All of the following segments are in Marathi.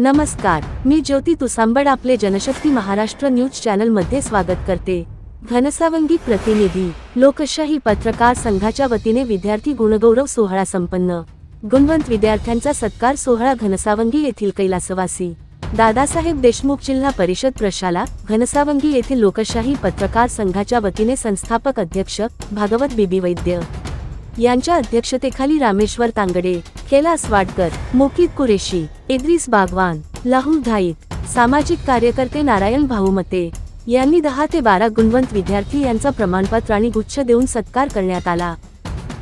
नमस्कार मी ज्योती तुसांबड आपले जनशक्ती महाराष्ट्र न्यूज चॅनलमध्ये स्वागत करते. घनसावंगी प्रतिनिधी लोकशाही पत्रकार संघाच्या वतीने विद्यार्थी गुणगौरव सोहळा संपन्न. गुणवंत विद्यार्थ्यांचा सत्कार सोहळा घनसावंगी येथील कैलासवासी. दादासाहेब देशमुख जिल्हा परिषद प्रशाला घनसावंगी येथील लोकशाही पत्रकार संघाच्या वतीने संस्थापक अध्यक्ष भागवत बीबी वैद्य. यांच्या अध्यक्षतेखाली रामेश्वर तांगडे कैलास वाडकर मोकित कुरेशी इद्रिस बागवान लाहुल धाईत सामाजिक कार्यकर्ते नारायण भाऊमते यांनी दहा ते बारा गुणवंत विद्यार्थी यांचा प्रमाणपत्र आणि गुच्छ देऊन सत्कार करण्यात आला.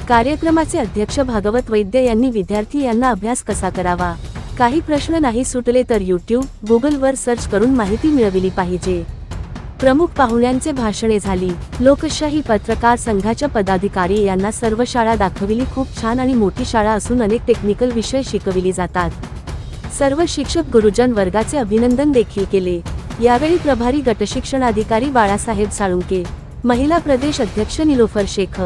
कार्यक्रमाचे अध्यक्ष भागवत वैद्य यांनी विद्यार्थी यांना अभ्यास कसा करावा? काही प्रश्न नाही सुटले तर यूट्यूब गुगलवर सर्च करून माहिती मिळविली पाहिजे. प्रमुख पाहुण्यांचे भाषणे झाली. लोकशाही पत्रकार संघाच्या पदाधिकारी यांना सर्व शाळा दाखविली. खूप छान आणि मोठी शाळा असून अनेक टेक्निकल विषय शिकविली जातात. सर्व शिक्षक गुरुजन वर्गाचे अभिनंदन देखील केले. यावेळी प्रभारी गटशिक्षणाधिकारी बाळासाहेब साळुंके महिला प्रदेश अध्यक्ष निलोफर शेख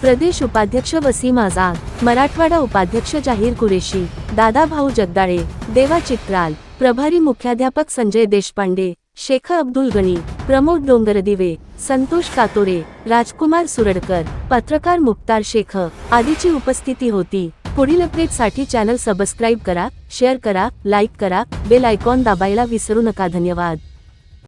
प्रदेश उपाध्यक्ष वसीम आझाद मराठवाडा उपाध्यक्ष जाहीर कुरेशी दादाभाऊ जगदाळे देवा चित्राल प्रभारी मुख्याध्यापक संजय देशपांडे शेख अब्दुल गणी प्रमोद डोंगरदिवे संतोष कातोरे राजकुमार सुरडकर पत्रकार मुक्तार शेख आदीची उपस्थिती होती. पुढील अपडेटसाठी चॅनल सबस्क्राईब करा शेअर करा लाईक करा बेल आयकॉन दाबायला विसरू नका. धन्यवाद.